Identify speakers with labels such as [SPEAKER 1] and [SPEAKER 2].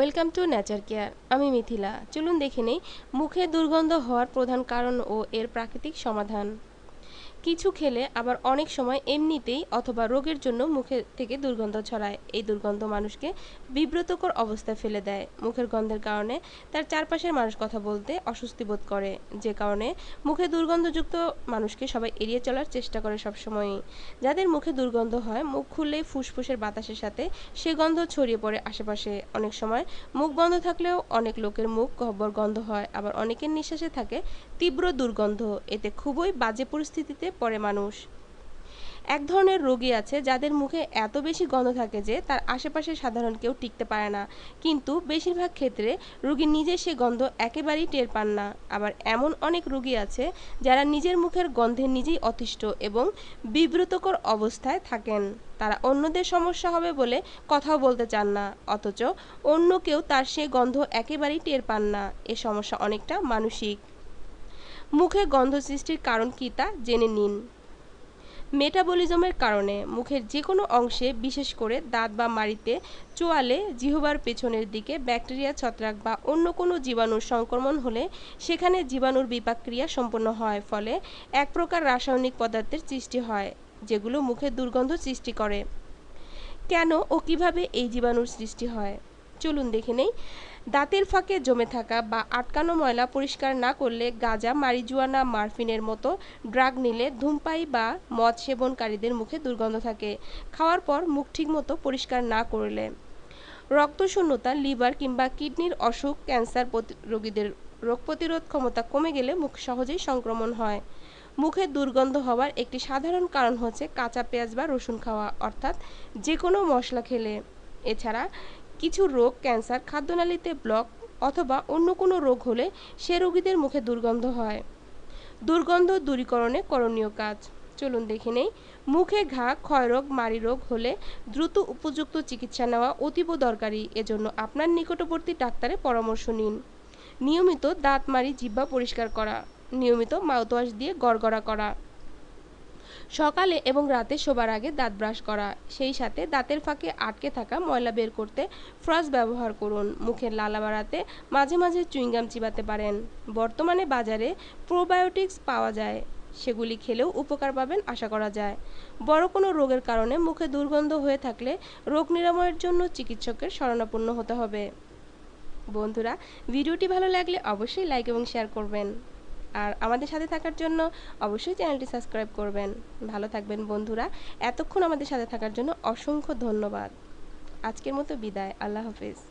[SPEAKER 1] Welcome to nature care. আমি মিথিলা। চলুন দেখে নেই, মুখে দুর্গন্ধ হওয়ার প্রধান কারণ ও এর প্রাকৃতিক সমাধান। কিছু খেলে আবার অনেক সময় এমনিতেই অথবা রোগের জন্য মুখে থেকে দুর্গন্ধ ছড়ায়। এই দুর্গন্ধ মানুষকে বিব্রতকর অবস্থায় ফেলে দেয়। মুখের গন্ধের কারণে তার চারপাশের মানুষ কথা বলতে অস্বস্তি বোধ করে। যে কারণে মুখে দুর্গন্ধযুক্ত মানুষকে সবাই এড়িয়ে চলার চেষ্টা করে সবসময়ই। যাদের মুখে দুর্গন্ধ হয়, মুখ খুললেই ফুসফুসের বাতাসের সাথে সে গন্ধ ছড়িয়ে পড়ে আশেপাশে। অনেক সময় মুখ বন্ধ থাকলেও অনেক লোকের মুখ গহ্বর গন্ধ হয়। আবার অনেকের নিঃশ্বাসে থাকে তীব্র দুর্গন্ধ। এতে খুবই বাজে পরিস্থিতিতে পড়ে মানুষ। এক ধরনের রোগী আছে যাদের মুখে এত বেশি গন্ধ থাকে যে তার আশেপাশে সাধারণ কেউ টিকতে পারে না। কিন্তু বেশিরভাগ ক্ষেত্রে রোগী নিজে সে গন্ধ একেবারেই টের পান না। আবার এমন অনেক রোগী আছে যারা নিজের মুখের গন্ধে নিজেই অতিষ্ঠ এবং বিব্রতকর অবস্থায় থাকেন। তারা অন্যদের সমস্যা হবে বলে কথাও বলতে চান না, অথচ অন্য কেউ তার সে গন্ধ একেবারেই টের পান না। এ সমস্যা অনেকটা মানসিক। মুখে গন্ধ সৃষ্টির কারণ কী তা জেনে নিন। মেটাবলিজমের কারণে মুখের যে কোনো অংশে, বিশেষ করে দাঁত বা মাড়িতে, চোয়ালে, জিহবার পেছনের দিকে ব্যাকটেরিয়া, ছত্রাক বা অন্য কোনো জীবাণুর সংক্রমণ হলে সেখানে জীবাণুর বিপাকক্রিয়া সম্পন্ন হয়, ফলে এক প্রকার রাসায়নিক পদার্থের সৃষ্টি হয়, যেগুলো মুখে দুর্গন্ধ সৃষ্টি করে। কেন ও কীভাবে এই জীবাণুর সৃষ্টি হয়? চলুন দেখে নেই। দাঁতের ফাঁকে জমে থাকা বা আটকানো ময়লা পরিষ্কার না করলে গাঁজা, মারিজুয়ানা, মারফিনের মতো ড্রাগ নিলে ধূমপাই বা মদ সেবনকারীদের মুখে দুর্গন্ধ থাকে। খাওয়ার পর মুখ ঠিকমতো পরিষ্কার না করলে রক্তশূন্যতা, লিভার কিংবা কিডনির অসুখ, ক্যান্সার রোগীদের রোগ প্রতিরোধ ক্ষমতা কমে গেলে মুখ সহজেই সংক্রমণ হয়। মুখে দুর্গন্ধ হওয়ার একটি সাধারণ কারণ হচ্ছে কাঁচা পেঁয়াজ বা রসুন খাওয়া, অর্থাৎ যে কোনো মশলা খেলে। এছাড়া কিছু রোগ ক্যান্সার খাদ্যনালীতে ব্লক অথবা অন্য কোনো রোগ হলে সে রোগীদের মুখে দুর্গন্ধ হয়। দুর্গন্ধ দূরীকরণে করণীয় কাজ। চলুন দেখে নেই। মুখে ঘা, ক্ষয়রোগ মারি রোগ হলে দ্রুত উপযুক্ত চিকিৎসা নেওয়া অতীব দরকারি। এজন্য আপনার নিকটবর্তী ডাক্তারের পরামর্শ নিন। নিয়মিত দাঁত মারি জিহ্বা পরিষ্কার করা। নিয়মিত মাউথওয়াশ দিয়ে গড়গড়া করা। সকালে এবং রাতে শোবার আগে দাঁত ব্রাশ করা, সেই সাথে দাঁতের ফাঁকে আটকে থাকা ময়লা বের করতে ফ্রস ব্যবহার করুন। মুখের লালা বাড়াতে মাঝে মাঝে চুইংগাম চিবাতে পারেন। বর্তমানে বাজারে প্রোবায়োটিক্স পাওয়া যায়। সেগুলি খেলেও উপকার পাবেন আশা করা যায়। বড় কোনো রোগের কারণে মুখে দুর্গন্ধ হয়ে থাকলে রোগ নিরাময়ের জন্য চিকিৎসকের শরণাপন্ন হতে হবে। বন্ধুরা, ভিডিওটি ভালো লাগলে অবশ্যই লাইক এবং শেয়ার করবেন। আর আমাদের সাথে থাকার জন্য অবশ্যই চ্যানেলটি সাবস্ক্রাইব করবেন। ভালো থাকবেন বন্ধুরা। এতক্ষণ আমাদের সাথে থাকার জন্য অসংখ্য ধন্যবাদ। আজকের মতো বিদায়। আল্লাহ হাফিজ।